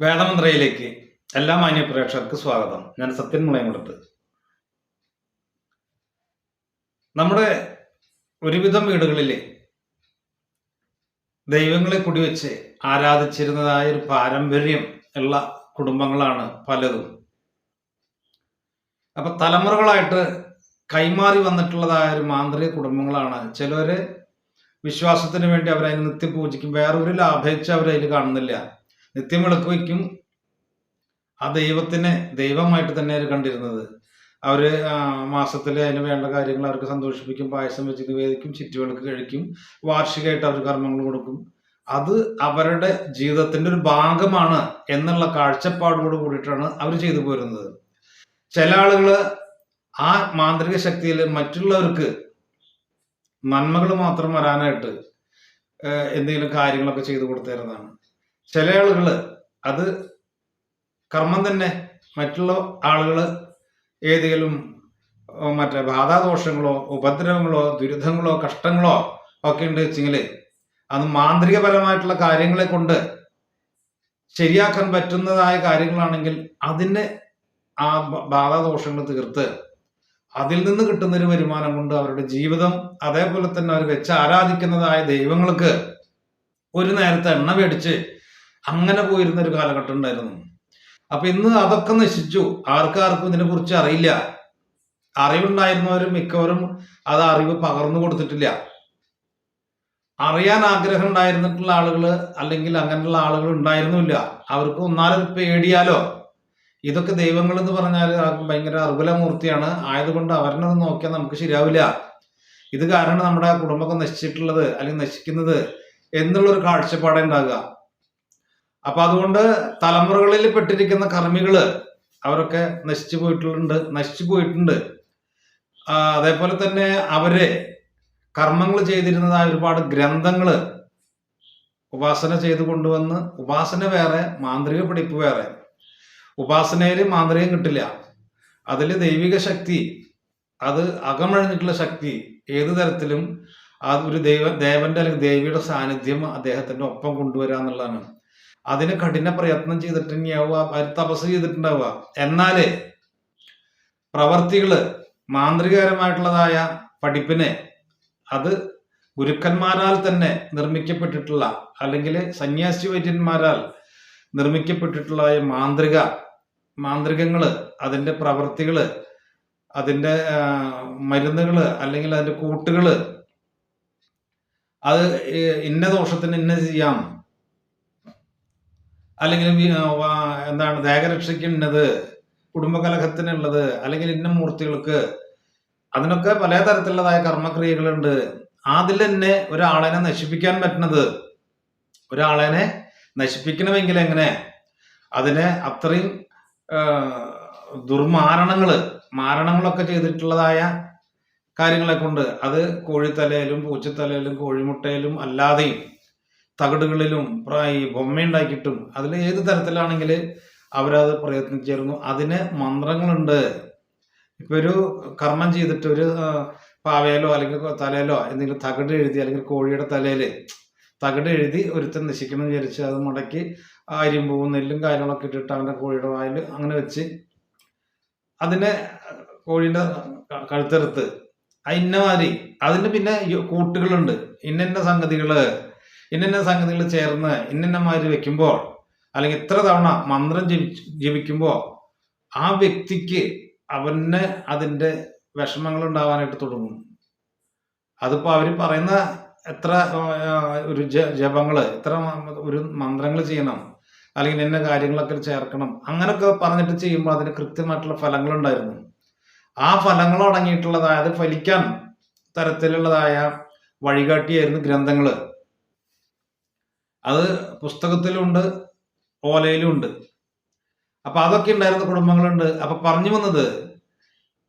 വേദമന്ത്രയിലേക്ക് എല്ലാ മാന്യ പ്രേക്ഷകർക്ക് സ്വാഗതം. ഞാൻ സത്യൻ മുളയമുടത്ത് നമ്മുടെ ഒരുവിധം വീടുകളിൽ ദൈവങ്ങളെ കുടിവെച്ച് ആരാധിച്ചിരുന്നതായ ഒരു പാരമ്പര്യം ഉള്ള കുടുംബങ്ങളാണ് പലതും. അപ്പൊ തലമുറകളായിട്ട് കൈമാറി വന്നിട്ടുള്ളതായ ഒരു മാന്ത്രിക കുടുംബങ്ങളാണ് ചിലവര് വിശ്വാസത്തിന് വേണ്ടി അവരതിന് നിത്യം പൂജിക്കും വേറൊരു ലാഭേച്ഛ അവരതിൽ കാണുന്നില്ല. നിത്യം വിളക്ക് വയ്ക്കും. ആ ദൈവത്തിനെ ദൈവമായിട്ട് തന്നെ അവർ കണ്ടിരുന്നത്. അവർ മാസത്തിൽ അതിന് വേണ്ട കാര്യങ്ങൾ അവർക്ക് സന്തോഷിപ്പിക്കും പായസം വെച്ച് നിവേദിക്കും ചുറ്റുവിളക്ക് കഴിക്കും വാർഷികമായിട്ട് അവർ കർമ്മങ്ങൾ കൊടുക്കും. അത് അവരുടെ ജീവിതത്തിന്റെ ഒരു ഭാഗമാണ് എന്നുള്ള കാഴ്ചപ്പാടോട് കൂടിയിട്ടാണ് അവർ ചെയ്തു പോരുന്നത്. ചില ആളുകൾ ആ മാന്ത്രിക ശക്തിയിൽ മറ്റുള്ളവർക്ക് നന്മകൾ മാത്രം വരാനായിട്ട് എന്തെങ്കിലും കാര്യങ്ങളൊക്കെ ചെയ്തു കൊടുത്തിരുന്നതാണ്. ചില ആളുകൾ അത് കർമ്മം തന്നെ മറ്റുള്ള ആളുകൾ ഏതെങ്കിലും മറ്റേ ബാധാദോഷങ്ങളോ ഉപദ്രവങ്ങളോ ദുരിതങ്ങളോ കഷ്ടങ്ങളോ ഒക്കെ ഉണ്ട് വെച്ചെങ്കിൽ അത് മാന്ത്രികപരമായിട്ടുള്ള കാര്യങ്ങളെ കൊണ്ട് ശരിയാക്കാൻ പറ്റുന്നതായ കാര്യങ്ങളാണെങ്കിൽ അതിനെ ആ ബാധാദോഷങ്ങൾ തീർത്ത് അതിൽ നിന്ന് കിട്ടുന്ന ഒരു വരുമാനം കൊണ്ട് അവരുടെ ജീവിതം അതേപോലെ തന്നെ അവർ വെച്ച് ആരാധിക്കുന്നതായ ദൈവങ്ങൾക്ക് ഒരു നേരത്തെ എണ്ണ മേടിച്ച് അങ്ങനെ പോയിരുന്ന ഒരു കാലഘട്ടം ഉണ്ടായിരുന്നു. അപ്പൊ ഇന്ന് അതൊക്കെ നശിച്ചു. ആർക്കാർക്കും ഇതിനെ കുറിച്ച് അറിയില്ല. അറിവുണ്ടായിരുന്നവരും മിക്കവരും അത് അറിവ് പകർന്നു കൊടുത്തിട്ടില്ല. അറിയാൻ ആഗ്രഹം ഉണ്ടായിരുന്നിട്ടുള്ള ആളുകൾ അല്ലെങ്കിൽ അങ്ങനെയുള്ള ആളുകൾ ഉണ്ടായിരുന്നില്ല. അവർക്ക് ഒന്നാലും പേടിയാലോ? ഇതൊക്കെ ദൈവങ്ങൾ എന്ന് പറഞ്ഞാൽ ഭയങ്കര അർബുലമൂർത്തിയാണ് ആയതുകൊണ്ട് അവരനത് നോക്കിയാൽ നമുക്ക് ശരിയാവില്ല. ഇത് കാരണം നമ്മുടെ കുടുംബമൊക്കെ നശിച്ചിട്ടുള്ളത് അല്ലെങ്കിൽ നശിക്കുന്നത് എന്നുള്ളൊരു കാഴ്ചപ്പാടേ ഉണ്ടാകുക. അപ്പൊ അതുകൊണ്ട് തലമുറകളിൽ പെട്ടിരിക്കുന്ന കർമ്മികൾ അവരൊക്കെ നശിച്ചു പോയിട്ടുണ്ട് നശിച്ചു പോയിട്ടുണ്ട്. അതേപോലെ തന്നെ അവർ കർമ്മങ്ങൾ ചെയ്തിരുന്നതായ ഒരുപാട് ഗ്രന്ഥങ്ങൾ ഉപാസന ചെയ്തു കൊണ്ടുവന്ന് ഉപാസന വേറെ മാന്ത്രിക പഠിപ്പ് വേറെ. ഉപാസനയിൽ മാന്ത്രികം കിട്ടില്ല. അതിൽ ദൈവിക ശക്തി അത് അകമഴിഞ്ഞിട്ടുള്ള ശക്തി ഏത് തരത്തിലും ആ ഒരു ദൈവ ദേവന്റെ അല്ലെങ്കിൽ ദേവിയുടെ സാന്നിധ്യം അദ്ദേഹത്തിന്റെ ഒപ്പം കൊണ്ടുവരിക എന്നുള്ളതാണ് അതിന് കഠിന പ്രയത്നം ചെയ്തിട്ട് തന്നെയാവുക തപസ് ചെയ്തിട്ടുണ്ടാവുക. എന്നാൽ പ്രവർത്തികൾ മാന്ത്രികപരമായിട്ടുള്ളതായ പഠിപ്പിനെ അത് ഗുരുക്കന്മാരാൽ തന്നെ നിർമ്മിക്കപ്പെട്ടിട്ടുള്ള അല്ലെങ്കിൽ സന്യാസി വൈദ്യന്മാരാൽ നിർമ്മിക്കപ്പെട്ടിട്ടുള്ള മാന്ത്രിക മാന്ത്രികങ്ങൾ അതിന്റെ പ്രവർത്തികൾ അതിന്റെ ആ, മരുന്നുകൾ അല്ലെങ്കിൽ അതിന്റെ കൂട്ടുകൾ അത് ഇന്ന ദോഷത്തിന് ഇന്ന ചെയ്യാം. അല്ലെങ്കിൽ എന്താണ് ദേഹരക്ഷയ്ക്ക് ഇന്നത് കുടുംബകലഹത്തിനുള്ളത് അല്ലെങ്കിൽ ഇന്ന മൂർത്തികൾക്ക് അതിനൊക്കെ പല തരത്തിലുള്ളതായ കർമ്മക്രിയകളുണ്ട്. അതിൽ തന്നെ ഒരാളെ നശിപ്പിക്കാൻ പറ്റുന്നത് ഒരാളെ നശിപ്പിക്കണമെങ്കിൽ എങ്ങനെ? അതിനെ അത്രയും ദുർമാരണങ്ങൾ മാരണങ്ങളൊക്കെ ചെയ്തിട്ടുള്ളതായ കാര്യങ്ങളെ കൊണ്ട് അത് കോഴിത്തലയിലും പൂച്ചത്തലയിലും കോഴിമുട്ടയിലും അല്ലാതെയും തകിടുകളിലും ഈ ബൊമ്മയുണ്ടാക്കിയിട്ടും അതിൽ ഏത് തരത്തിലാണെങ്കിൽ അവരത് പ്രയത്നിച്ചിരുന്നു. അതിന് മന്ത്രങ്ങളുണ്ട്. ഇപ്പൊ ഒരു കർമ്മം ചെയ്തിട്ട് ഒരു പാവയിലോ അല്ലെങ്കിൽ തലയിലോ എന്തെങ്കിലും തകട് എഴുതി അല്ലെങ്കിൽ കോഴിയുടെ തലയിൽ തകട് എഴുതി ഒരുത്തൻ നശിക്കണം വിചാരിച്ച് അത് മുടക്കി അരിമ്പൂവും നെല്ലും കാര്യങ്ങളൊക്കെ ഇട്ടിട്ട് അവന്റെ കോഴിയുടെ വായിൽ അങ്ങനെ വെച്ച് അതിനെ കോഴീന്റെ ക- കഴുത്തെടുത്ത് ആ ഇന്നമാതിരി അതിന് പിന്നെ കൂട്ടുകളുണ്ട്. ഇന്ന സംഗതികൾ. ഇന്നിന്ന സംഗതികൾ ചേർന്ന് ഇന്നിന്ന വെക്കുമ്പോൾ അല്ലെങ്കിൽ ഇത്ര തവണ മന്ത്രം ജപി ജപിക്കുമ്പോൾ ആ വ്യക്തിക്ക് അവന് അതിന്റെ വിഷമങ്ങൾ ഉണ്ടാവാനായിട്ട് തുടങ്ങും. അതിപ്പോൾ അവർ പറയുന്ന എത്ര ഒരു ജപങ്ങൾ എത്ര ഒരു മന്ത്രങ്ങൾ ചെയ്യണം അല്ലെങ്കിൽ ഇന്ന കാര്യങ്ങളൊക്കെ ചേർക്കണം അങ്ങനൊക്കെ പറഞ്ഞിട്ട് ചെയ്യുമ്പോൾ അതിന് കൃത്യമായിട്ടുള്ള ഫലങ്ങൾ ഉണ്ടായിരുന്നു ആ അത് ഫലിക്കാൻ തരത്തിലുള്ളതായ വഴികാട്ടിയായിരുന്നു ഗ്രന്ഥങ്ങൾ. അത് പുസ്തകത്തിലുണ്ട് ഓലയിലും ഉണ്ട് അപ്പൊ അതൊക്കെ ഉണ്ടായിരുന്ന കുടുംബങ്ങളുണ്ട്. അപ്പൊ പറഞ്ഞു വന്നത്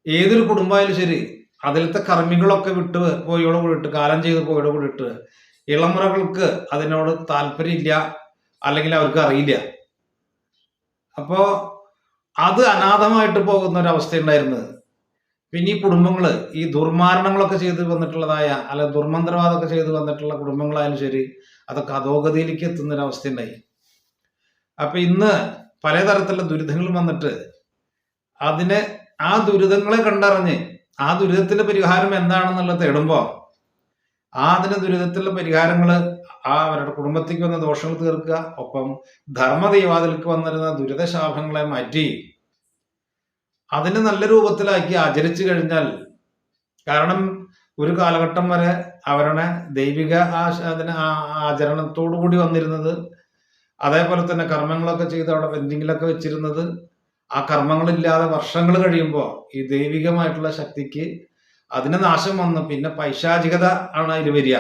ഏതൊരു കുടുംബമായാലും ശരി അതിലത്തെ കർമ്മികളൊക്കെ വിട്ട് പോയോട് കൂടിയിട്ട് കാലം ചെയ്ത് പോയോട് കൂടിയിട്ട് ഇളമുറകൾക്ക് അതിനോട് താല്പര്യമില്ല അല്ലെങ്കിൽ അവർക്ക് അറിയില്ല. അപ്പോ അത് അനാഥമായിട്ട് പോകുന്ന ഒരു അവസ്ഥ ഉണ്ടായിരുന്നത് പിന്നെ ഈ കുടുംബങ്ങൾ ഈ ദുർമാരണങ്ങളൊക്കെ ചെയ്ത് വന്നിട്ടുള്ളതായ അല്ലെ ദുർമന്ത്രവാദമൊക്കെ ചെയ്ത് വന്നിട്ടുള്ള കുടുംബങ്ങളായാലും ശരി അതൊക്കെ അധോഗതിയിലേക്ക് എത്തുന്ന ഒരു അവസ്ഥ ഉണ്ടായി. അപ്പൊ ഇന്ന് പലതരത്തിലുള്ള ദുരിതങ്ങൾ വന്നിട്ട് അതിനെ ആ ദുരിതങ്ങളെ കണ്ടറിഞ്ഞ് ആ ദുരിതത്തിന്റെ പരിഹാരം എന്താണെന്നുള്ളത് തേടുമ്പോ ആ അതിന് ദുരിതത്തിലുള്ള പരിഹാരങ്ങൾ ആ അവരുടെ കുടുംബത്തേക്ക് വന്ന ദോഷങ്ങൾ തീർക്കുക ഒപ്പം ധർമ്മദൈവാതിലേക്ക് വന്നിരുന്ന ദുരിതശാപങ്ങളെ മാറ്റി അതിനെ നല്ല രൂപത്തിലാക്കി ആചരിച്ചു കഴിഞ്ഞാൽ കാരണം ഒരു കാലഘട്ടം വരെ അവരുടെ ദൈവിക അതിന് ആചരണത്തോടു കൂടി വന്നിരുന്നത്. അതേപോലെ തന്നെ കർമ്മങ്ങളൊക്കെ ചെയ്ത് അവിടെ പെൻഡിങ്ങിലൊക്കെ വെച്ചിരുന്നത്. ആ കർമ്മങ്ങളില്ലാതെ വർഷങ്ങൾ കഴിയുമ്പോൾ ഈ ദൈവികമായിട്ടുള്ള ശക്തിക്ക് അതിന് നാശം വന്നു പിന്നെ പൈശാചികത ആണ് അതിൽ വരിക.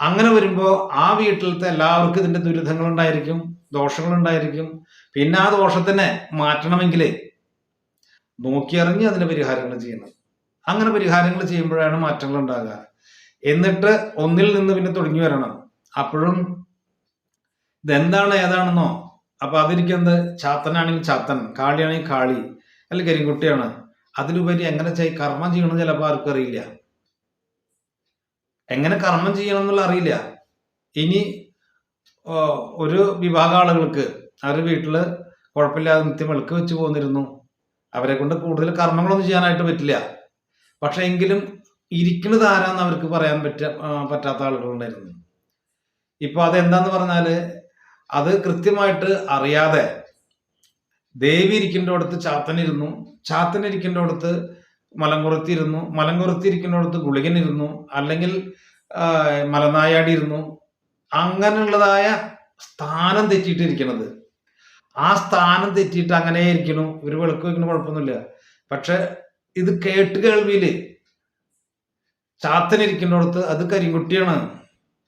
അങ്ങനെ വരുമ്പോൾ ആ വീട്ടിലത്തെ എല്ലാവർക്കും ഇതിന്റെ ദുരിതങ്ങൾ ഉണ്ടായിരിക്കും ദോഷങ്ങൾ ഉണ്ടായിരിക്കും. പിന്നെ ആ ദോഷത്തിനെ മാറ്റണമെങ്കിൽ നോക്കിയറിഞ്ഞ് അതിന് പരിഹാരങ്ങൾ ചെയ്യണം. അങ്ങനെ പരിഹാരങ്ങൾ ചെയ്യുമ്പോഴാണ് മാറ്റങ്ങൾ ഉണ്ടാകുക എന്നിട്ട് ഒന്നിൽ നിന്ന് പിന്നെ തുടങ്ങി വരണം. അപ്പോഴും ഇതെന്താണ് ഏതാണെന്നോ. അപ്പൊ അതിരിക്കുന്നത് ചാത്തനാണെങ്കിൽ ചാത്തൻ കാളിയാണെങ്കിൽ കാളി അല്ല കരിങ്കുട്ടിയാണ്. അതിലുപരി എങ്ങനെ ചെയ് കർമ്മം ചെയ്യണം ചിലപ്പോൾ ആർക്കും അറിയില്ല. എങ്ങനെ കർമ്മം ചെയ്യണം എന്നുള്ള അറിയില്ല. ഇനി ഒരു വിഭാഗം ആളുകൾക്ക് അവരുടെ വീട്ടിൽ കുഴപ്പമില്ലാതെ നിത്യം വിളക്ക് വെച്ച് പോന്നിരുന്നു. അവരെ കൊണ്ട് കൂടുതൽ കർമ്മങ്ങളൊന്നും ചെയ്യാനായിട്ട് പറ്റില്ല. പക്ഷെ എങ്കിലും ഇരിക്കുന്നത് ആരാന്ന് അവർക്ക് പറയാൻ പറ്റ പറ്റാത്ത ആളുകളുണ്ടായിരുന്നു ഇപ്പൊ അതെന്താന്ന് പറഞ്ഞാൽ അത് കൃത്യമായിട്ട് അറിയാതെ ദേവി ഇരിക്കുന്നിടത്ത് ചാത്തനിരുന്നു ചാത്തനിരിക്കേണ്ടടുത്ത് ഇരിക്കുന്നിടത്ത് മലങ്കുറത്തി ഗുളികനിരുന്നു അല്ലെങ്കിൽ മലനായാടി ഇരുന്നു അങ്ങനെയുള്ളതായ സ്ഥാനം തെറ്റിയിട്ടിരിക്കണത്. ആ സ്ഥാനം തെറ്റിയിട്ട് അങ്ങനെ ഇരിക്കണു ഇവർ വിളക്ക് വയ്ക്കുന്ന കുഴപ്പമൊന്നുമില്ല. പക്ഷെ ഇത് കേട്ട് കേൾവിയിൽ ചാത്തനിരിക്കുന്നിടത്ത് അത് കരിങ്കുട്ടിയാണ്.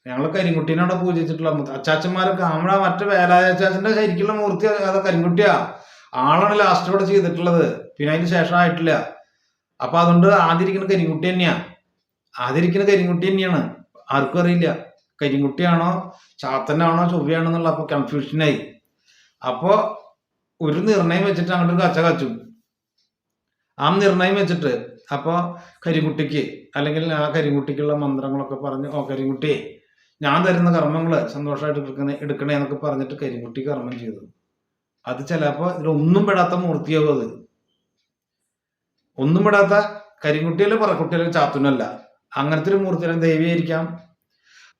ഞങ്ങൾ കരിങ്കുട്ടീനെ അവിടെ പൂജിച്ചിട്ടുള്ള അച്ചാച്ചന്മാരൊക്കെ നമ്മുടെ മറ്റേ വേലായ അച്ചാച്ചന്റെ ശരിക്കുള്ള മൂർത്തി അത് കരിങ്കുട്ടിയാ. ആളാണ് ലാസ്റ്റ് ഇവിടെ ചെയ്തിട്ടുള്ളത്. പിന്നെ അതിന് ശേഷം ആയിട്ടില്ല. അപ്പൊ അതുകൊണ്ട് ആദ്യിരിക്കുന്ന കരിങ്കുട്ടി തന്നെയാ. ആദ്യിരിക്കുന്ന കരിങ്കുട്ടി തന്നെയാണ്. ആർക്കും അറിയില്ല. കരിങ്കുട്ടിയാണോ ചാത്തനാണോ ചൊവ്വയാണോ എന്നുള്ള അപ്പൊ കൺഫ്യൂഷനായി അപ്പോ ഒരു നിർണയം വെച്ചിട്ട് അങ്ങോട്ട് കച്ച കച്ചു. ആ നിർണയം വെച്ചിട്ട് അപ്പോ കരിമുട്ടിക്ക് അല്ലെങ്കിൽ ആ കരിമുട്ടിക്കുള്ള മന്ത്രങ്ങളൊക്കെ പറഞ്ഞ് ഓ കരിങ്കുട്ടി ഞാൻ തരുന്ന കർമ്മങ്ങൾ സന്തോഷമായിട്ട് എടുക്കണേ എടുക്കണേ എന്നൊക്കെ പറഞ്ഞിട്ട് കരിമുട്ടി കർമ്മം ചെയ്തു. അത് ചിലപ്പോ ഇതിലൊന്നും പെടാത്ത മൂർത്തിയാവും അത്. ഒന്നും പെടാത്ത കരിങ്കുട്ടിയല്ല പറക്കുട്ടിയല്ല ചാത്തുനല്ല. അങ്ങനത്തെ ഒരു മൂർത്തിയാണ് ദേവിയായിരിക്കാം.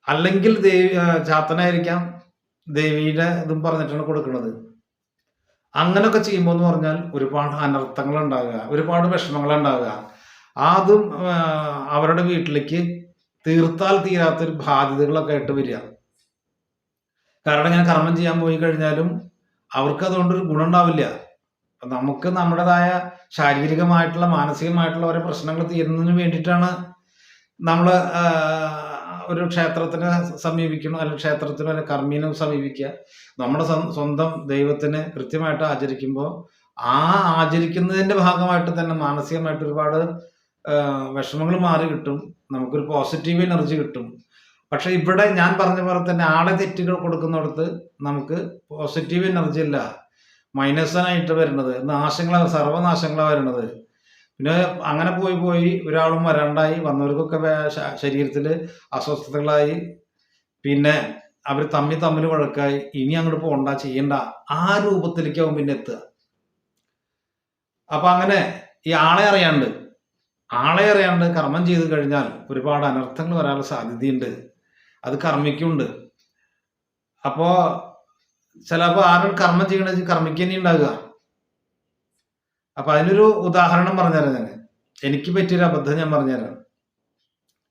അല്ലെങ്കിൽ ദേവി ചാത്തനായിരിക്കാം. ദേവിയുടെ ഇതും പറഞ്ഞിട്ടാണ് കൊടുക്കുന്നത് അങ്ങനൊക്കെ ചെയ്യുമ്പോൾ എന്ന് പറഞ്ഞാൽ ഒരുപാട് അനർത്ഥങ്ങൾ ഉണ്ടാകുക ഒരുപാട് വിഷമങ്ങൾ ഉണ്ടാകുക അതും അവരുടെ വീട്ടിലേക്ക് തീർത്താൽ തീരാത്തൊരു ബാധ്യതകളൊക്കെ ആയിട്ട് വരിക. കാരണം ഇങ്ങനെ കർമ്മം ചെയ്യാൻ പോയി കഴിഞ്ഞാലും അവർക്ക് അതുകൊണ്ടൊരു ഗുണം ഉണ്ടാവില്ല നമുക്ക് നമ്മുടേതായ ശാരീരികമായിട്ടുള്ള മാനസികമായിട്ടുള്ള ഓരോ പ്രശ്നങ്ങൾ തീരുന്നതിന് വേണ്ടിയിട്ടാണ് നമ്മൾ ഒരു ക്ഷേത്രത്തിനെ സമീപിക്കണം അല്ലെങ്കിൽ ക്ഷേത്രത്തിനോ അല്ലെങ്കിൽ കർമ്മീനെ സമീപിക്കുക. നമ്മുടെ സ്വന്തം ദൈവത്തിനെ കൃത്യമായിട്ട് ആചരിക്കുമ്പോൾ ആ ആചരിക്കുന്നതിന്റെ ഭാഗമായിട്ട് തന്നെ മാനസികമായിട്ട് ഒരുപാട് വിഷമങ്ങൾ മാറി കിട്ടും. നമുക്കൊരു പോസിറ്റീവ് എനർജി കിട്ടും. പക്ഷെ ഇവിടെ ഞാൻ പറഞ്ഞ പോലെ തന്നെ ആളെ തെറ്റുകൾ കൊടുക്കുന്നിടത്ത് നമുക്ക് പോസിറ്റീവ് എനർജി ഇല്ല. മൈനസായിട്ട് വരുന്നത്. നാശങ്ങളാണ് സർവനാശങ്ങളാണ് വരുന്നത്. പിന്നെ അങ്ങനെ പോയി പോയി ഒരാളും വരാണ്ടായി. വന്നവർക്കൊക്കെ ശരീരത്തിൽ അസ്വസ്ഥതകളായി. പിന്നെ അവർ തമ്മിൽ തമ്മിൽ വഴക്കായി. ഇനി അങ്ങോട്ട് പോണ്ട ചെയ്യണ്ട. ആ രൂപത്തിലേക്കാവും പിന്നെ എത്തുക. അപ്പൊ അങ്ങനെ ഈ ആളെ അറിയാണ്ട് ആളെ കർമ്മം ചെയ്ത് കഴിഞ്ഞാൽ ഒരുപാട് അനർത്ഥങ്ങൾ വരാനുള്ള സാധ്യതയുണ്ട്. അത് കർമ്മിക്കുണ്ട്. അപ്പോ ചിലപ്പോൾ ആരും കർമ്മം ചെയ്യണ കർമ്മിക്ക് തന്നെ ഉണ്ടാകുക അപ്പൊ അതിനൊരു ഉദാഹരണം പറഞ്ഞുതരാം ഞാൻ. എനിക്ക് പറ്റിയൊരു അബദ്ധം ഞാൻ പറഞ്ഞുതരാം.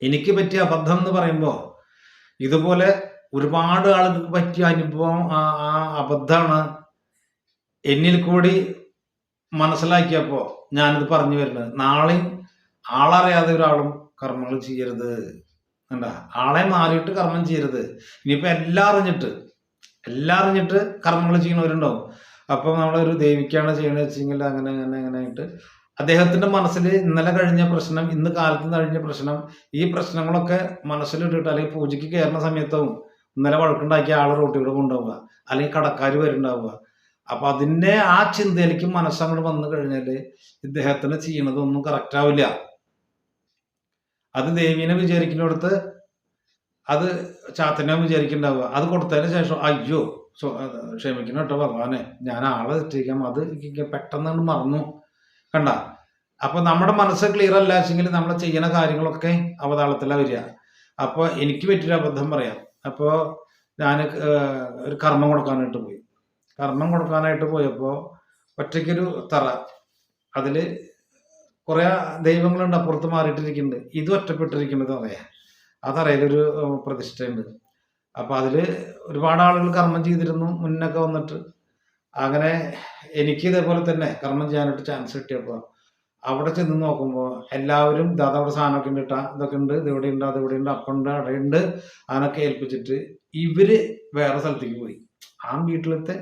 എനിക്ക് പറ്റിയ അബദ്ധം എന്ന് പറയുമ്പോ ഇതുപോലെ ഒരുപാട് ആളുകൾക്ക് പറ്റിയ അനുഭവം ആ അബദ്ധമാണ് എന്നിൽ കൂടി മനസ്സിലാക്കിയപ്പോ ഞാനിത് പറഞ്ഞു വരുന്നത്. നാളെയും ആളറിയാതെ ഒരാളും കർമ്മങ്ങൾ ചെയ്യരുത്. എന്താ ആളെ മാറിയിട്ട് കർമ്മം ചെയ്യരുത്. ഇനിയിപ്പോ എല്ലാം അറിഞ്ഞിട്ട് എല്ലാം അറിഞ്ഞിട്ട് കർമ്മങ്ങൾ ചെയ്യുന്നവരുണ്ടാവും. അപ്പൊ നമ്മളൊരു ദേവിക്കാണ് ചെയ്യണത് വെച്ചെങ്കിൽ അങ്ങനെ അങ്ങനെ അങ്ങനെ ആയിട്ട് അദ്ദേഹത്തിന്റെ മനസ്സിൽ ഇന്നലെ കഴിഞ്ഞ പ്രശ്നം ഇന്ന് കാലത്ത് കഴിഞ്ഞ പ്രശ്നം ഈ പ്രശ്നങ്ങളൊക്കെ മനസ്സിലിട്ടിട്ട് അല്ലെങ്കിൽ പൂജയ്ക്ക് കയറുന്ന സമയത്തും ഇന്നലെ വഴക്കുണ്ടാക്കിയ ആൾ റോട്ടിലൂടെ കൊണ്ടുപോവുക. അല്ലെങ്കിൽ കടക്കാർ വരുന്നുണ്ടാവുക. അപ്പൊ അതിന്റെ ആ ചിന്തയിലേക്ക് മനസ്സങ്ങോട്ട് വന്നു കഴിഞ്ഞാൽ ഇദ്ദേഹത്തിന് ചെയ്യണതൊന്നും കറക്റ്റ് ആവില്ല. അത് ദേവീനെ വിചാരിക്കുന്നിടത്ത് അത് ചാത്തനെ വിചാരിക്കുന്നുണ്ടാവുക. അത് കൊടുത്തതിന് ശേഷം അയ്യോ ക്ഷമിക്കണം കേട്ടോ ഭഗവാനെ. ഞാൻ ആളെ തെറ്റിക്കാം അത് പെട്ടെന്ന് മറന്നു. കണ്ട? അപ്പൊ നമ്മുടെ മനസ്സ് ക്ലിയർ അല്ല വെച്ചെങ്കിൽ നമ്മൾ ചെയ്യുന്ന കാര്യങ്ങളൊക്കെ അവതാളത്തിലാണ് വരിക. അപ്പൊ എനിക്ക് പറ്റിയൊരു അബദ്ധം പറയാം. അപ്പോ ഞാൻ ഒരു കർമ്മം കൊടുക്കാനായിട്ട് പോയി. കർമ്മം കൊടുക്കാനായിട്ട് പോയപ്പോ ഒറ്റയ്ക്കൊരു തറ. അതിൽ കുറെ ദൈവങ്ങളുണ്ട് അപ്പുറത്ത് മാറിയിട്ടിരിക്കുന്നുണ്ട്. ഇത് ഒറ്റപ്പെട്ടിരിക്കുന്നത് ആ തറയിലൊരു ഏഹ്, പ്രതിഷ്ഠയുണ്ട്. അപ്പൊ അതിൽ ഒരുപാട് ആളുകൾ കർമ്മം ചെയ്തിരുന്നു മുന്നൊക്കെ വന്നിട്ട്. അങ്ങനെ എനിക്ക് ഇതേപോലെ തന്നെ കർമ്മം ചെയ്യാനായിട്ട് ചാൻസ് കിട്ടിയപ്പോൾ അവിടെ ചെന്ന് നോക്കുമ്പോൾ എല്ലാവരും ദാദാ അവിടെ സാധനമൊക്കെ ഉണ്ട് ഇട്ടാ ഇതൊക്കെ ഉണ്ട് ഇത് ഇവിടെ ഉണ്ട് അത് ഇവിടെ ഉണ്ട് അപ്പുണ്ട് അവിടെ ഉണ്ട് അതിനൊക്കെ ഏൽപ്പിച്ചിട്ട് ഇവർ വേറെ സ്ഥലത്തേക്ക് പോയി. ആ വീട്ടിലത്തെ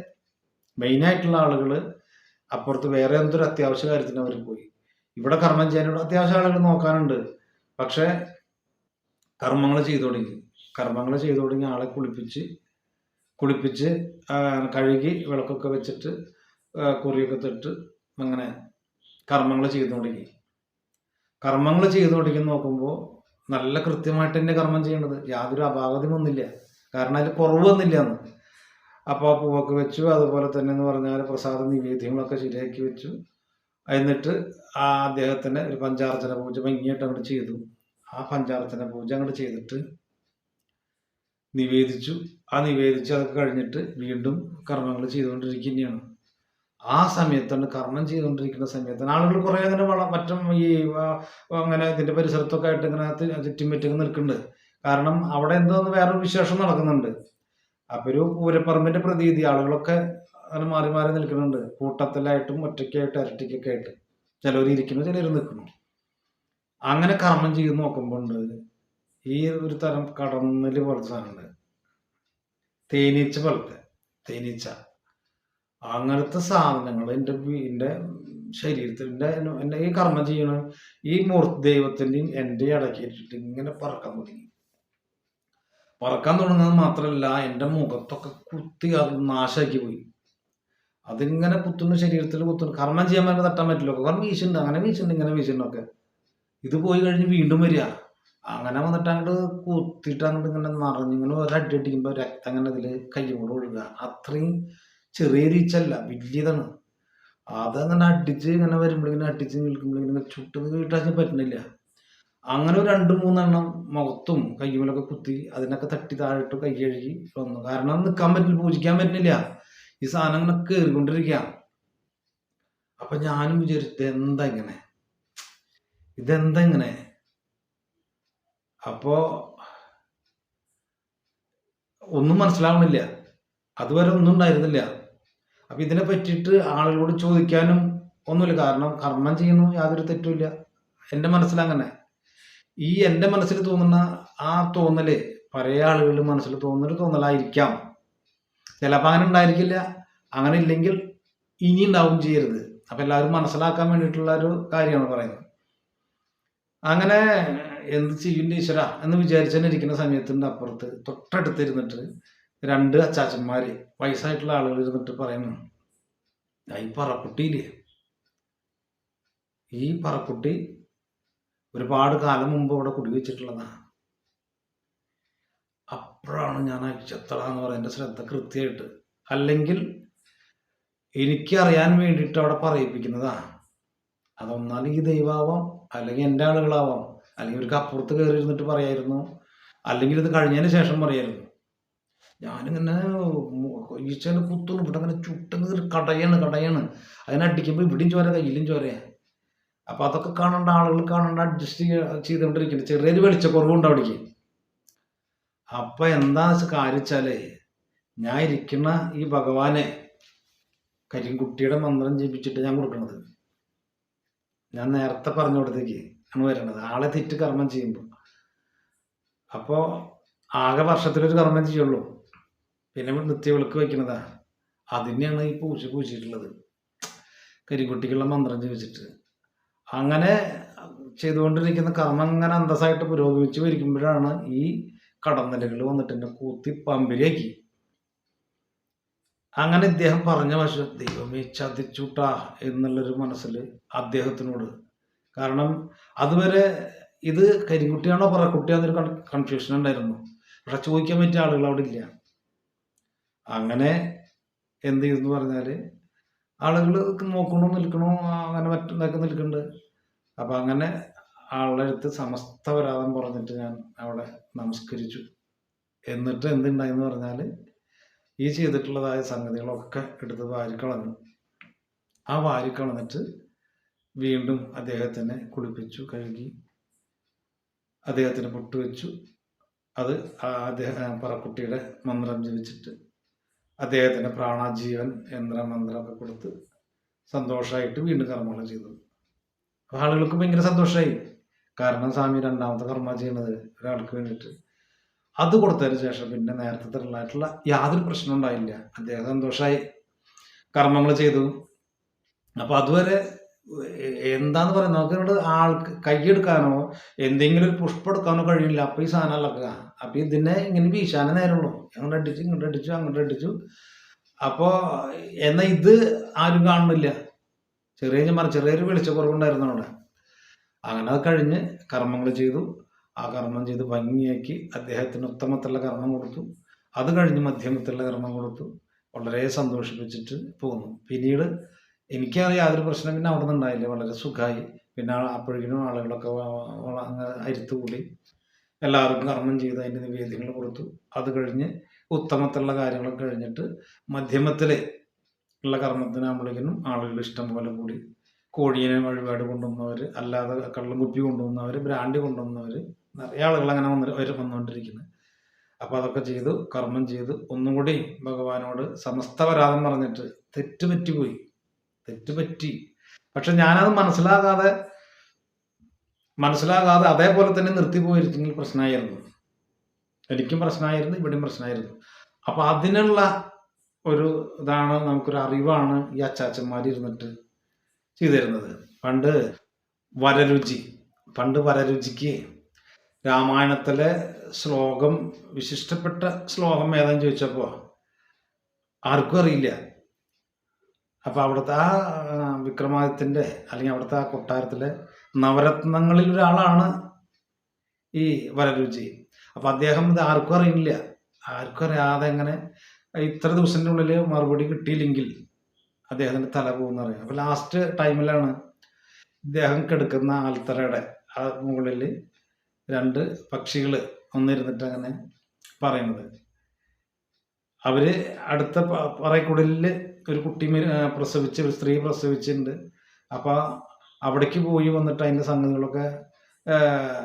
മെയിനായിട്ടുള്ള ആളുകൾ അപ്പുറത്ത് വേറെ എന്തൊരു അത്യാവശ്യ കാര്യത്തിന് അവർ പോയി. ഇവിടെ കർമ്മം ചെയ്യാനുള്ള അത്യാവശ്യം ആളുകൾ നോക്കാനുണ്ട്. പക്ഷെ കർമ്മങ്ങൾ ചെയ്തു തുടങ്ങി. കർമ്മങ്ങൾ ചെയ്തു തുടങ്ങി ആളെ കുളിപ്പിച്ച് കുളിപ്പിച്ച് കഴുകി വിളക്കൊക്കെ വെച്ചിട്ട് കുറിയൊക്കെ തൊട്ട് അങ്ങനെ കർമ്മങ്ങൾ ചെയ്തു തുടങ്ങി. കർമ്മങ്ങൾ ചെയ്തു തുടങ്ങി നോക്കുമ്പോൾ നല്ല കൃത്യമായിട്ട് തന്നെ കർമ്മം ചെയ്യേണ്ടത്. യാതൊരു അപാകതയും ഒന്നുമില്ല കാരണം അതിൽ കുറവ് വന്നില്ല എന്ന് അപ്പോൾ പൂവൊക്കെ വെച്ചു. അതുപോലെ തന്നെ എന്ന് പറഞ്ഞാൽ പ്രസാദ നിവേദ്യങ്ങളൊക്കെ ശരിയാക്കി വെച്ചു. എന്നിട്ട് ആ അദ്ദേഹത്തിന് ഒരു പഞ്ചാർച്ചന പൂജ ഭംഗിയായിട്ട് അങ്ങോട്ട് ചെയ്തു. ആ പഞ്ചാർച്ചന പൂജ അങ്ങോട്ട് ചെയ്തിട്ട് നിവേദിച്ചു. ആ നിവേദിച്ച് അതൊക്കെ കഴിഞ്ഞിട്ട് വീണ്ടും കർമ്മങ്ങൾ ചെയ്തുകൊണ്ടിരിക്കുന്നതാണ് ആ സമയത്താണ് കർമ്മം ചെയ്തുകൊണ്ടിരിക്കുന്ന സമയത്താണ്. ആളുകൾ കുറെ അങ്ങനെ വള മറ്റും ഈ അങ്ങനെ ഇതിന്റെ പരിസരത്തൊക്കെ ആയിട്ട് ഇങ്ങനെ തി- ചുറ്റും പറ്റൊക്കെ നിൽക്കുന്നുണ്ട്. കാരണം അവിടെ എന്തോന്ന് വേറൊരു വിശേഷം നടക്കുന്നുണ്ട്. അപ്പൊ ഒരു പൂരപ്പറമ്പിന്റെ പ്രതീതി ആളുകളൊക്കെ അങ്ങനെ മാറി മാറി നിൽക്കുന്നുണ്ട്. കൂട്ടത്തിലായിട്ടും ഒറ്റയ്ക്കായിട്ട് ഇരട്ടിക്കൊക്കെ ആയിട്ട്. ചിലവർ ഇരിക്കുന്നു ചിലർ നിൽക്കുന്നു. അങ്ങനെ കർമ്മം ചെയ്ത് നോക്കുമ്പോൾ ഈ ഒരു തരം കടന്നൽ പോലത്തെ സാധനമുണ്ട്. തേനീച്ച പോലത്തെ തേനീച്ച. അങ്ങനത്തെ സാധനങ്ങൾ എന്റെ എന്റെ ശരീരത്തിൽ എന്റെ എന്റെ ഈ കർമ്മം ചെയ്യണ ഈ മൂർത്തി ദൈവത്തിന്റെയും എന്റെ ഇടയ്ക്കിട്ടിട്ട് ഇങ്ങനെ പറക്കാൻ തുടങ്ങി. പറക്കാൻ തുടങ്ങുന്നത് മാത്രമല്ല എന്റെ മുഖത്തൊക്കെ കുത്തി അത് നാശാക്കി പോയി. അതിങ്ങനെ കുത്തുന്ന ശരീരത്തിൽ കുത്തുന്നു. കർമ്മം ചെയ്യാൻ പറ്റുന്ന തട്ടാൻ പറ്റില്ല. കാരണം വീശുണ്ട്. അങ്ങനെ വീശുണ്ട് ഇങ്ങനെ വീശുണ്ടൊക്കെ ഇത് പോയി കഴിഞ്ഞ് വീണ്ടും വരിക. അങ്ങനെ വന്നിട്ട് അങ്ങോട്ട് കുത്തിയിട്ട് അങ്ങോട്ട് ഇങ്ങനെ നിറഞ്ഞിങ്ങനെ ഒരടി അടിക്കുമ്പോൾ രക്തം അങ്ങനെ ഇതിൽ കയ്യും കൂടെ ഒഴുകുക അത്രയും ചെറിയ രീച്ചല്ല വലിയതാണ്. അതങ്ങനെ അടിച്ച് ഇങ്ങനെ വരുമ്പോഴിങ്ങനെ അടിച്ച് നിൽക്കുമ്പോഴിങ്ങനെ ചുട്ടുന്ന് പറ്റുന്നില്ല അങ്ങനെ ഒരു രണ്ട് മൂന്നെണ്ണം മുഖത്തും കയ്യുമലൊക്കെ കുത്തി അതിനൊക്കെ തട്ടി താഴിട്ട് കൈ കഴുകി വന്നു. കാരണം നിൽക്കാൻ പറ്റില്ല പൂജിക്കാൻ പറ്റുന്നില്ല ഈ സാധനങ്ങളൊക്കെ കയറിക്കൊണ്ടിരിക്കുക അപ്പൊ ഞാനും വിചാരിച്ചു ഇതെന്താ ഇങ്ങനെ? ഇതെന്താ ഇങ്ങനെ? അപ്പോ ഒന്നും മനസ്സിലാവണില്ല. അതുവരെ ഒന്നും ഉണ്ടായിരുന്നില്ല. അപ്പൊ ഇതിനെ പറ്റിയിട്ട് ആളുകളോട് ചോദിക്കാനും ഒന്നുമില്ല. കാരണം കർമ്മം ചെയ്യുന്നു യാതൊരു തെറ്റുമില്ല. എന്റെ മനസ്സിലങ്ങനെ ഈ എന്റെ മനസ്സിൽ തോന്നുന്ന ആ തോന്നൽ പഴയ ആളുകളുടെ മനസ്സിൽ തോന്നുന്നൊരു തോന്നലായിരിക്കാം. ചിലപ്പോൾ അങ്ങനെ ഉണ്ടായിരിക്കില്ല. അങ്ങനെ ഇല്ലെങ്കിൽ ഇനി ഉണ്ടാവും ചെയ്യരുത്. അപ്പൊ എല്ലാവരും മനസ്സിലാക്കാൻ വേണ്ടിയിട്ടുള്ള ഒരു കാര്യമാണ് പറയുന്നത്. അങ്ങനെ എന്ത് ചെയ്യും ഈശ്വര എന്ന് വിചാരിച്ചു ഇരിക്കുന്ന സമയത്തിന്റെ അപ്പുറത്ത്. തൊട്ടടുത്ത് ഇരുന്നിട്ട് രണ്ട് അച്ചാച്ചന്മാര് വയസ്സായിട്ടുള്ള ആളുകൾ ഇരുന്നിട്ട് പറയുന്നു "ദാ ഈ പറക്കുട്ടിയില്ലേ ഈ പറക്കുട്ടി ഒരുപാട് കാലം മുമ്പ് ഇവിടെ കുടിവെച്ചിട്ടുള്ളതാണ് അപ്പോഴാണ് ഞാൻ അയച്ചത്തള എന്ന് പറയുന്നത് ശ്രദ്ധ കൃത്യമായിട്ട്. അല്ലെങ്കിൽ എനിക്കറിയാൻ വേണ്ടിയിട്ട് അവിടെ പറയിപ്പിക്കുന്നതാ. അതൊന്നാൽ ഈ ദൈവാവാം അല്ലെങ്കിൽ എന്റെ ആളുകളാവാം. അല്ലെങ്കിൽ ഇവർക്ക് അപ്പുറത്ത് കയറി ഇരുന്നിട്ട് പറയായിരുന്നു. അല്ലെങ്കിൽ ഇത് കഴിഞ്ഞതിന് ശേഷം പറയായിരുന്നു. ഞാനിങ്ങനെ ഈച്ചേനെ കുത്തുന്നു ഇവിടെ അങ്ങനെ ചുട്ടുന്ന കടയാണ് കടയാണ്. അതിനടിക്കുമ്പോൾ ഇവിടെയും ചോര കയ്യിലും ചോരയാ അപ്പോൾ അതൊക്കെ കാണേണ്ട ആളുകൾ കാണേണ്ട അഡ്ജസ്റ്റ് ചെയ്തുകൊണ്ടിരിക്കുന്നുണ്ട് ചെറിയൊരു വെളിച്ചക്കുറവുണ്ട് അവിടേക്ക്. അപ്പൊ എന്താ കാര്യം വെച്ചാലേ ഞാൻ ഇരിക്കുന്ന ഈ ഭഗവാനെ കരിങ്കുട്ടിയുടെ മന്ത്രം ജപിച്ചിട്ട് ഞാൻ കൊടുക്കണത്. ഞാൻ നേരത്തെ പറഞ്ഞു കൊടുത്തേക്ക് ആണ് വരണത്. ആളെ തെറ്റ് കർമ്മം ചെയ്യുമ്പോൾ അപ്പോൾ ആകെ വർഷത്തിലൊരു കർമ്മം ചെയ്യുള്ളൂ. പിന്നെ നിത്യവിളക്ക് വെക്കുന്നതാ അതിനെയാണ് ഈ പൂച്ച പൂച്ചിട്ടുള്ളത് കരിങ്കുട്ടിക്കുള്ള മന്ത്രം ജപിച്ചിട്ട്. അങ്ങനെ ചെയ്തുകൊണ്ടിരിക്കുന്ന കർമ്മം അങ്ങനെ അന്തസ്സായിട്ട് പുരോഗമിച്ച് വരിക്കുമ്പോഴാണ് ഈ കടന്നലുകൾ വന്നിട്ട് എന്നെ കൂത്തി പമ്പിരിയാക്കി അങ്ങനെ ഇദ്ദേഹം പറഞ്ഞ പക്ഷെ ദൈവമേ ചതിച്ചുട്ടാ എന്നുള്ളൊരു മനസ്സിൽ അദ്ദേഹത്തിനോട്. കാരണം അതുവരെ ഇത് കരിങ്കുട്ടിയാണോ പറക്കുട്ടിയാന്നൊരു കൺഫ്യൂഷൻ ഉണ്ടായിരുന്നു. പക്ഷെ ചോദിക്കാൻ പറ്റിയ ആളുകൾ അവിടെ ഇല്ല. അങ്ങനെ എന്ത് ചെയ്തെന്ന് പറഞ്ഞാൽ ആളുകൾ നോക്കണോ നിൽക്കണോ അങ്ങനെ മറ്റൊക്കെ നിൽക്കുന്നുണ്ട് അപ്പൊ അങ്ങനെ ആളുടെ അടുത്ത് സമസ്ത വരാതം പറഞ്ഞിട്ട് ഞാൻ അവിടെ നമസ്കരിച്ചു. എന്നിട്ട് എന്തുണ്ടായി എന്ന് പറഞ്ഞാൽ ഈ ചെയ്തിട്ടുള്ളതായ സംഗതികളൊക്കെ എടുത്ത് വാരിക്കളഞ്ഞു ആ വാരിക്കളഞ്ഞിട്ട് വീണ്ടും അദ്ദേഹത്തിനെ കുളിപ്പിച്ചു കഴുകി അദ്ദേഹത്തിന് പൊട്ടുവെച്ചു അത് അദ്ദേഹം പറക്കുട്ടിയുടെ മന്ത്രം ജപിച്ചിട്ട് അദ്ദേഹത്തിന് പ്രാണാജീവൻ യന്ത്ര മന്ത്രമൊക്കെ കൊടുത്ത് സന്തോഷമായിട്ട് വീണ്ടും കർമ്മങ്ങൾ ചെയ്തു. അപ്പൊ ആളുകൾക്ക് ഭയങ്കര സന്തോഷമായി കാരണം സ്വാമി രണ്ടാമത്തെ കർമ്മ ചെയ്യണത് ഒരാൾക്ക് വേണ്ടിയിട്ട്. അത് കൊടുത്തതിന് ശേഷം പിന്നെ നേരത്തെ ഉള്ളതായിട്ടുള്ള യാതൊരു പ്രശ്നം ഉണ്ടായില്ല. അദ്ദേഹം സന്തോഷമായി കർമ്മങ്ങൾ ചെയ്തു. അപ്പൊ അതുവരെ എന്താന്ന് പറയുന്നത് നമുക്ക് ഇവിടെ ആൾക്ക് കൈയെടുക്കാനോ എന്തെങ്കിലും ഒരു പുഷ്പം എടുക്കാനോ കഴിയില്ല. അപ്പൊ ഈ സാധനം ഇളക്കുക അപ്പൊ ഇതിനെ ഇങ്ങനെ വീശാനേ നേരമുള്ളൂ. അങ്ങോട്ട് അടിച്ചു ഇങ്ങോട്ട് അടിച്ചു അങ്ങോട്ട് അടിച്ചു. അപ്പോ എന്നാ ഇത് ആരും കാണുന്നില്ല. ചെറിയ ചെറിയൊരു വെളിച്ചക്കുറവുണ്ടായിരുന്നു അവിടെ. അങ്ങനെ അത് കഴിഞ്ഞ് കർമ്മങ്ങൾ ചെയ്തു. ആ കർമ്മം ചെയ്ത് ഭംഗിയാക്കി അദ്ദേഹത്തിന് ഉത്തമത്തിലുള്ള കർമ്മം കൊടുത്തു. അത് കഴിഞ്ഞ് മധ്യമത്തിലുള്ള കർമ്മം കൊടുത്തു. വളരെ സന്തോഷിപ്പിച്ചിട്ട് പോന്നു പിന്നീട് എനിക്കറിയാം യാതൊരു പ്രശ്നം പിന്നെ അവിടെ നിന്നുണ്ടായില്ല വളരെ സുഖമായി പിന്നെ അപ്പോഴേക്കും ആളുകളൊക്കെ അരുത്തുകൂടി. എല്ലാവർക്കും കർമ്മം ചെയ്ത് അതിന്റെ നിവേദ്യങ്ങൾ കൊടുത്തു. അത് കഴിഞ്ഞ് ഉത്തമത്തിലുള്ള കാര്യങ്ങളൊക്കെ കഴിഞ്ഞിട്ട് മധ്യമത്തിലെ ഉള്ള കർമ്മത്തിനാകുമ്പോഴേക്കും ആളുകൾ ഇഷ്ടം പോലെ കൂടി കോഴീനെ വഴിപാട് കൊണ്ടുവന്നവർ അല്ലാതെ കള്ളും കുപ്പി കൊണ്ടുവന്നവർ ബ്രാൻഡ് കൊണ്ടുവന്നവർ നിറയെ ആളുകൾ അങ്ങനെ വന്ന് വന്നുകൊണ്ടിരിക്കുന്നത് അപ്പോൾ അതൊക്കെ ചെയ്തു കർമ്മം ചെയ്തു. ഒന്നും കൂടി ഭഗവാനോട് സമസ്ത വരാതം പറഞ്ഞിട്ട് തെറ്റ് പറ്റിപ്പോയി. തെറ്റ് പക്ഷെ ഞാനത് മനസ്സിലാകാതെ മനസ്സിലാകാതെ അതേപോലെ തന്നെ നിർത്തിപ്പോയിരുന്നെങ്കിൽ പ്രശ്നമായിരുന്നു. എനിക്കും പ്രശ്നമായിരുന്നു ഇവിടെയും പ്രശ്നമായിരുന്നു. അപ്പൊ അതിനുള്ള ഒരു ഇതാണ് നമുക്കൊരു അറിവാണ് ഈ അച്ചാച്ചന്മാർ ഇരുന്നിട്ട് ചെയ്തു തരുന്നത് പണ്ട് വരരുചി പണ്ട് വരരുചിക്ക് രാമായണത്തിലെ ശ്ലോകം വിശിഷ്ടപ്പെട്ട ശ്ലോകം ഏതാന്ന് ചോദിച്ചപ്പോ ആർക്കും അറിയില്ല. അപ്പൊ അവിടുത്തെ ആ വിക്രമാദിത്യന്റെ അല്ലെങ്കിൽ അവിടുത്തെ ആ കൊട്ടാരത്തിലെ നവരത്നങ്ങളിൽ ഒരാളാണ് ഈ വരരുചി. അപ്പൊ അദ്ദേഹം ഇത് ആർക്കും അറിയില്ല. ആർക്കും അറിയാതെ എങ്ങനെ ഇത്ര ദിവസത്തിനുള്ളിൽ മറുപടി കിട്ടിയില്ലെങ്കിൽ അദ്ദേഹത്തിന്റെ തല പോകുന്ന അറിയാം അപ്പൊ ലാസ്റ്റ് ടൈമിലാണ് ഇദ്ദേഹം കിടക്കുന്ന ആൽത്തറയുടെ ആ മുകളിൽ രണ്ട് പക്ഷികൾ ഒന്നിരുന്നിട്ട് അങ്ങനെ പറയുന്നത്. അവർ അടുത്ത പറയക്കുടലിൽ ഒരു കുട്ടി പ്രസവിച്ച് ഒരു സ്ത്രീ പ്രസവിച്ചിട്ടുണ്ട്. അപ്പൊ അവിടേക്ക് പോയി വന്നിട്ട് അതിന്റെ സംഗതികളൊക്കെ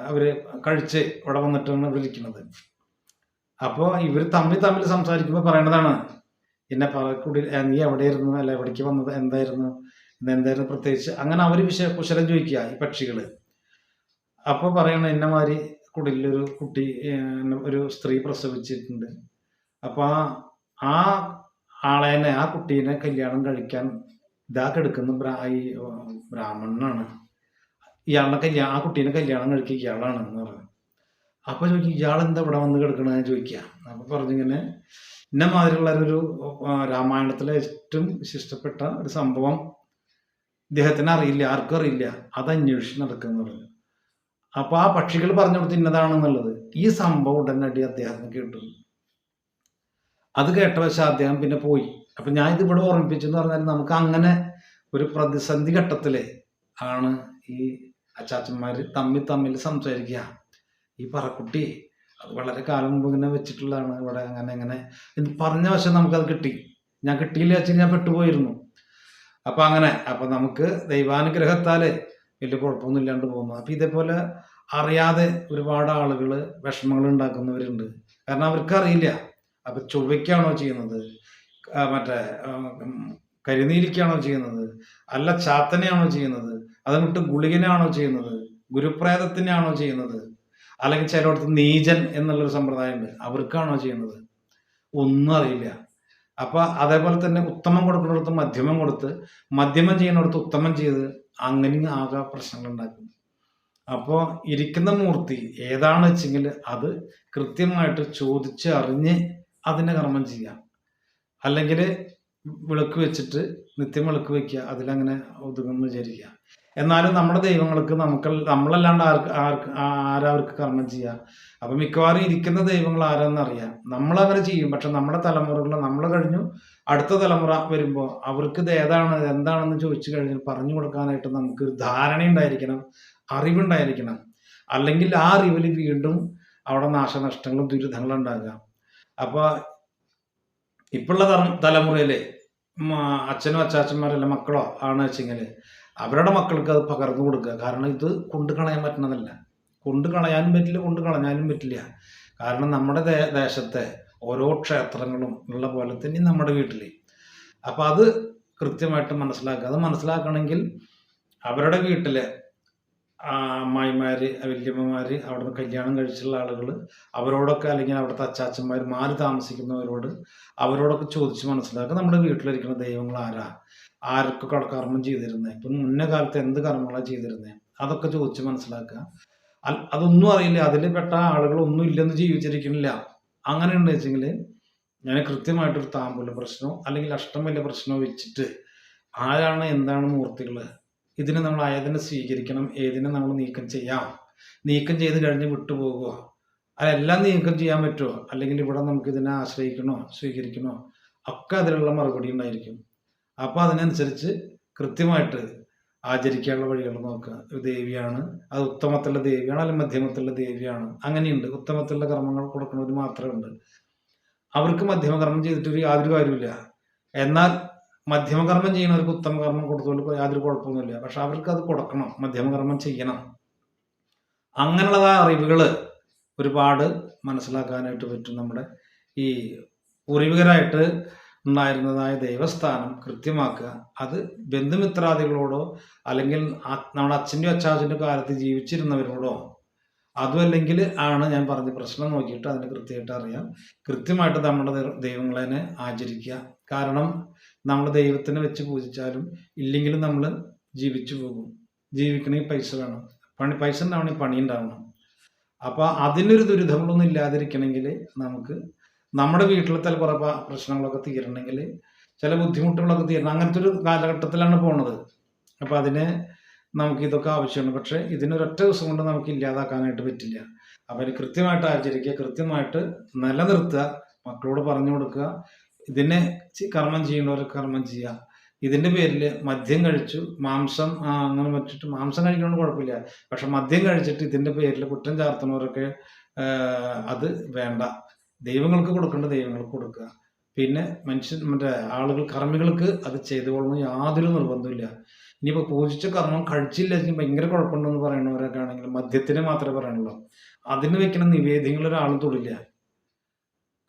അവർ കഴിച്ച് ഇവിടെ വന്നിട്ടാണ് ഇവിടെ ഇരിക്കുന്നത് അപ്പോൾ ഇവർ തമ്മിൽ തമ്മിൽ സംസാരിക്കുമ്പോൾ പറയണതാണ് എന്നെ പാറക്കുടി നീ എവിടെയായിരുന്നു അല്ല എവിടേക്ക് വന്നത്? എന്തായിരുന്നു? എന്തായിരുന്നു പ്രത്യേകിച്ച്? അങ്ങനെ അവർ വിഷയ കുശലം ചോദിക്കുക ഈ പക്ഷികൾ. അപ്പൊ പറയണ എന്നെ മാതിരി കുടിലൊരു കുട്ടി ഒരു സ്ത്രീ പ്രസവിച്ചിട്ടുണ്ട്. അപ്പൊ ആ ആളേനെ ആ കുട്ടീനെ കല്യാണം കഴിക്കാൻ ഇതാ കെടുക്കുന്ന ബ്രാ- ഈ ബ്രാഹ്മണനാണ്. ഇയാളുടെ കല്യാണം ആ കുട്ടീനെ കല്യാണം കഴിക്കുക ഇയാളാണ് എന്ന് പറഞ്ഞു. അപ്പൊ ചോദിക്കും ഇയാൾ എന്താ ഇവിടെ വന്ന് കിടക്കണെന്ന് ചോദിക്കുക. അപ്പൊ പറഞ്ഞിങ്ങനെ ഇന്ന മാതിരിയുള്ള ഒരു രാമായണത്തിലെ ഏറ്റവും വിശിഷ്ടപ്പെട്ട ഒരു സംഭവം ഇദ്ദേഹത്തിന് അറിയില്ല ആർക്കും അറിയില്ല. അത് അന്വേഷിച്ച് നടക്കുന്നു പറഞ്ഞു. അപ്പൊ ആ പക്ഷികൾ പറഞ്ഞു കൊടുത്ത് ഇന്നതാണെന്നുള്ളത്. ഈ സംഭവം ഉടനടി അദ്ദേഹത്തിന് കേട്ടു. അത് കേട്ട പക്ഷെ അദ്ദേഹം പിന്നെ പോയി. അപ്പൊ ഞാൻ ഇത് ഇവിടെ ഓർമ്മിപ്പിച്ചെന്ന് പറഞ്ഞാൽ നമുക്ക് അങ്ങനെ ഒരു പ്രതിസന്ധി ഘട്ടത്തിൽ ആണ് ഈ അച്ചാച്ചന്മാര് തമ്മിൽ തമ്മിൽ സംസാരിക്കുക. ഈ പറക്കുട്ടി അത് വളരെ കാലം മുമ്പ് ഇങ്ങനെ വെച്ചിട്ടുള്ളതാണ് ഇവിടെ അങ്ങനെ അങ്ങനെ ഇത് പറഞ്ഞ വശം നമുക്കത് കിട്ടി. ഞാൻ കിട്ടിയില്ല വെച്ചാൽ ഞാൻ പെട്ടുപോയിരുന്നു. അപ്പൊ അങ്ങനെ അപ്പൊ നമുക്ക് ദൈവാനുഗ്രഹത്താൽ വലിയ കുഴപ്പമൊന്നും ഇല്ലാണ്ട് പോകുന്നു. അപ്പൊ ഇതേപോലെ അറിയാതെ ഒരുപാട് ആളുകൾ വിഷമങ്ങൾ ഉണ്ടാക്കുന്നവരുണ്ട്. കാരണം അവർക്ക് അറിയില്ല. അപ്പൊ ചൊവ്വയ്ക്കാണോ ചെയ്യുന്നത്? മറ്റേ കരിനീലിക്കാണോ ചെയ്യുന്നത്? അല്ല ചാത്തനെയാണോ ചെയ്യുന്നത്? അതങ്ങോട്ട് ഗുളികനാണോ ചെയ്യുന്നത്? ഗുരുപ്രേതത്തിനാണോ ചെയ്യുന്നത്? അല്ലെങ്കിൽ ചിലയിടത്ത് നീചൻ എന്നുള്ളൊരു സമ്പ്രദായമുണ്ട്. അവർക്കാണോ ചെയ്യുന്നത്? ഒന്നും അറിയില്ല. അപ്പൊ അതേപോലെ തന്നെ ഉത്തമം കൊടുക്കുന്നിടത്ത് മധ്യമം കൊടുത്ത് മധ്യമം ചെയ്യുന്നിടത്ത് ഉത്തമം ചെയ്ത് അങ്ങനെ ആകെ പ്രശ്നങ്ങൾ ഉണ്ടാക്കും അപ്പോൾ ഇരിക്കുന്ന മൂർത്തി ഏതാണ് വെച്ചെങ്കിൽ അത് കൃത്യമായിട്ട് ചോദിച്ച് അറിഞ്ഞ് അതിന്റെ കർമ്മം ചെയ്യാം അല്ലെങ്കിൽ വിളക്ക് വെച്ചിട്ട് നിത്യം വിളക്ക് വെക്കുക അതിലങ്ങനെ ഒതുങ്ങുമെന്ന് വിചാരിക്കുക. എന്നാലും നമ്മുടെ ദൈവങ്ങൾക്ക് നമുക്ക് നമ്മളല്ലാണ്ട് ആർക്ക് ആർക്ക് ആരവർക്ക് കർമ്മം ചെയ്യാം? അപ്പൊ മിക്കവാറും ഇരിക്കുന്ന ദൈവങ്ങൾ ആരാന്നറിയാം നമ്മളങ്ങനെ ചെയ്യും. പക്ഷെ നമ്മുടെ തലമുറകൾ നമ്മൾ കഴിഞ്ഞു. അടുത്ത തലമുറ വരുമ്പോൾ അവർക്ക് ഇത് ഏതാണ് എന്താണെന്ന് ചോദിച്ചു കഴിഞ്ഞാൽ പറഞ്ഞു കൊടുക്കാനായിട്ട് നമുക്ക് ഒരു ധാരണ ഉണ്ടായിരിക്കണം അറിവുണ്ടായിരിക്കണം. അല്ലെങ്കിൽ ആ അറിവിൽ വീണ്ടും അവിടെ നാശനഷ്ടങ്ങളും ദുരിതങ്ങളും ഉണ്ടാകുക അപ്പൊ ഇപ്പോഴുള്ള തലമുറയിലെ അച്ഛനോ അച്ചാച്ചന്മാരല്ല മക്കളോ ആണ് വെച്ചെങ്കിൽ അവരുടെ മക്കൾക്ക് അത് പകർന്നു കൊടുക്കുക. കാരണം ഇത് കൊണ്ടു കളയാൻ പറ്റുന്നതല്ല. കൊണ്ടു കളയാനും പറ്റില്ല കൊണ്ടു കളഞ്ഞാലും പറ്റില്ല. കാരണം നമ്മുടെ ദേശത്തെ ഓരോ ക്ഷേത്രങ്ങളും ഉള്ള പോലെ തന്നെ നമ്മുടെ വീട്ടിൽ അപ്പം അത് കൃത്യമായിട്ട് മനസ്സിലാക്കുക. അത് മനസ്സിലാക്കണമെങ്കിൽ അവരുടെ വീട്ടിലെ ആ, അമ്മായിമാര് വല്യമ്മമാര് അവിടുന്ന് കല്യാണം കഴിച്ചുള്ള ആളുകൾ അവരോടൊക്കെ അല്ലെങ്കിൽ അവിടുത്തെ അച്ചാച്ചന്മാർ മാറി താമസിക്കുന്നവരോട് അവരോടൊക്കെ ചോദിച്ച് മനസ്സിലാക്കുക നമ്മുടെ വീട്ടിലിരിക്കുന്ന ദൈവങ്ങൾ ആരാ? ആർക്കൊക്കെ കർമ്മം ചെയ്തിരുന്നത് ഇപ്പം മുന്നേ കാലത്ത് എന്ത് കർമ്മങ്ങളാണ് ചെയ്തിരുന്നത് അതൊക്കെ ചോദിച്ച് മനസ്സിലാക്കുക. അതൊന്നും അറിയില്ല. അതിൽ പെട്ട ആളുകൾ ഒന്നും ഇല്ലെന്ന് ജീവിച്ചിരിക്കണില്ല അങ്ങനെ ഉണ്ടെന്ന് വെച്ചെങ്കിൽ ഞാൻ കൃത്യമായിട്ടൊരു താമ്പൂല പ്രശ്നമോ അല്ലെങ്കിൽ അഷ്ടമല്ല പ്രശ്നമോ വെച്ചിട്ട് ആരാണ് എന്താണ് മൂർത്തികൾ ഇതിനെ നമ്മൾ ഏതിനെ സ്വീകരിക്കണം ഏതിനെ നമ്മൾ നീക്കം ചെയ്യാം. നീക്കം ചെയ്ത് കഴിഞ്ഞ് വിട്ടുപോകുക. അതെല്ലാം നീക്കം ചെയ്യാൻ പറ്റുമോ? അല്ലെങ്കിൽ ഇവിടെ നമുക്ക് ഇതിനെ ആശ്രയിക്കണോ സ്വീകരിക്കണോ? ഒക്കെ അതിലുള്ള മറുപടി ഉണ്ടായിരിക്കും. അപ്പോൾ അതിനനുസരിച്ച് കൃത്യമായിട്ട് ആചരിക്കാനുള്ള വഴികൾ നോക്കുക. ഒരു ദേവിയാണ്. അത് ഉത്തമത്തിലുള്ള ദേവിയാണ് അല്ലെങ്കിൽ മധ്യമത്തിലുള്ള ദേവിയാണ്. അങ്ങനെയുണ്ട്. ഉത്തമത്തിലുള്ള കർമ്മങ്ങൾ കൊടുക്കുന്നവർ മാത്രമേ ഉണ്ട്. അവർക്ക് മധ്യമകർമ്മം ചെയ്തിട്ട് ഒരു യാതൊരു കാര്യമില്ല എന്നാൽ മധ്യമകർമ്മം ചെയ്യുന്നവർക്ക് ഉത്തമകർമ്മം കൊടുത്തോണ്ട് യാതൊരു കുഴപ്പമൊന്നുമില്ല. പക്ഷെ അവർക്ക് അത് കൊടുക്കണം. മധ്യമകർമ്മം ചെയ്യണം. അങ്ങനെയുള്ളതായ അറിവുകൾ ഒരുപാട് മനസ്സിലാക്കാനായിട്ട് പറ്റും നമ്മുടെ ഈ പൂർവികരായിട്ട് ഉണ്ടായിരുന്നതായ ദേവസ്ഥാനം കൃത്യമാക്കുക. അത് ബന്ധുമിത്രാദികളോടോ അല്ലെങ്കിൽ നമ്മുടെ അച്ഛന്റെയോ അച്ചാച്ചന്റെ കാലത്ത് ജീവിച്ചിരുന്നവരോടോ അതുമല്ലെങ്കിൽ ആണ് ഞാൻ പറഞ്ഞ പ്രശ്നം നോക്കിയിട്ട് അതിനെ കൃത്യമായിട്ട് അറിയാം. കൃത്യമായിട്ട് നമ്മുടെ ദൈവങ്ങളെ ആചരിക്കുക കാരണം നമ്മൾ ദൈവത്തിനെ വെച്ച് പൂജിച്ചാലും ഇല്ലെങ്കിലും നമ്മൾ ജീവിച്ചു പോകും. ജീവിക്കണമെങ്കിൽ പൈസ വേണം. പണി പൈസ ഉണ്ടാവണമെങ്കിൽ പണി ഉണ്ടാവണം. അപ്പോൾ അതിനൊരു ദുരിതങ്ങളൊന്നും ഇല്ലാതിരിക്കണമെങ്കിൽ നമുക്ക് നമ്മുടെ വീട്ടിലത്തെ തല കുറെ പ്രശ്നങ്ങളൊക്കെ തീരണമെങ്കിൽ ചില ബുദ്ധിമുട്ടുകളൊക്കെ തീരണം. അങ്ങനത്തെ ഒരു കാലഘട്ടത്തിലാണ് പോണത്. അപ്പോൾ അതിന് നമുക്ക് ഇതൊക്കെ ആവശ്യമാണ്. പക്ഷേ ഇതിനൊരൊറ്റ ദിവസം കൊണ്ട് നമുക്ക് ഇല്ലാതാക്കാനായിട്ട് പറ്റില്ല. അതിന് കൃത്യമായിട്ട് ആചരിക്കുക കൃത്യമായിട്ട് നിലനിർത്തുക മക്കളോട് പറഞ്ഞു കൊടുക്കുക ഇതിനെ കർമ്മം ചെയ്യുന്നവർ കർമ്മം ചെയ്യുക ഇതിന്റെ പേരിൽ മദ്യം കഴിച്ചു മാംസം അങ്ങനെ വെച്ചിട്ട് മാംസം കഴിക്കണമെന്ന് കുഴപ്പമില്ല. പക്ഷെ മദ്യം കഴിച്ചിട്ട് ഇതിന്റെ പേരിൽ കുറ്റം ചാർത്തുന്നവരൊക്കെ അത് വേണ്ട. ദൈവങ്ങൾക്ക് കൊടുക്കേണ്ട ദൈവങ്ങൾക്ക് കൊടുക്കുക. പിന്നെ മനുഷ്യൻ മറ്റേ ആളുകൾ കർമ്മികൾക്ക് അത് ചെയ്തുകൊള്ളണം. യാതൊരു നിർബന്ധമില്ല ഇനിയിപ്പോൾ പൂജിച്ച കർമ്മം കഴിച്ചില്ല ഭയങ്കര കുഴപ്പമുണ്ടെന്ന് പറയുന്നവരൊക്കെ ആണെങ്കിൽ മദ്യത്തിന് മാത്രമേ പറയാനുള്ളൂ. അതിന് വെക്കുന്ന നിവേദ്യങ്ങൾ ഒരാളും തൊടില്ല.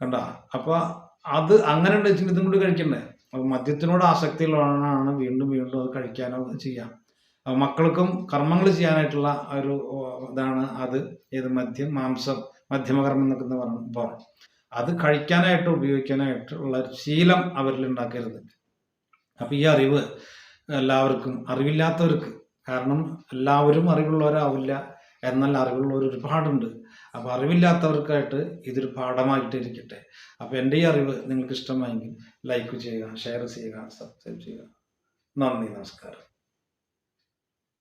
കണ്ട? അപ്പൊ അത് അങ്ങനെ ഉണ്ട് വെച്ചിട്ട് ഇതും കൂടി കഴിക്കണ്ടേ? അപ്പൊ മദ്യത്തിനോട് ആസക്തിയുള്ളതാണ് വീണ്ടും വീണ്ടും അത് കഴിക്കാനോ ചെയ്യാം. മക്കൾക്കും കർമ്മങ്ങൾ ചെയ്യാനായിട്ടുള്ള ഒരു ഇതാണ് അത് ഏത് മദ്യം? മാംസം മധ്യമകർമ്മം എന്നൊക്കെ പറയുമ്പോൾ അത് കഴിക്കാനായിട്ട് ഉപയോഗിക്കാനായിട്ടുള്ള ശീലം അവരിൽ ഉണ്ടാക്കരുത്. അപ്പൊ ഈ അറിവ് എല്ലാവർക്കും അറിവില്ലാത്തവർക്ക് കാരണം എല്ലാവരും അറിവുള്ളവരാവില്ല എന്നാൽ അറിവുള്ളവർ ഒരുപാടുണ്ട്. അപ്പോൾ അറിവില്ലാത്തവർക്കായിട്ട് ഇതൊരു പാഠമായിട്ട് ഇരിക്കട്ടെ അപ്പോൾ എന്റെ ഈ അറിവ് നിങ്ങൾക്ക് ഇഷ്ടമായെങ്കിൽ ലൈക്ക് ചെയ്യുക ഷെയർ ചെയ്യുക സബ്സ്ക്രൈബ് ചെയ്യുക. നന്ദി നമസ്കാരം.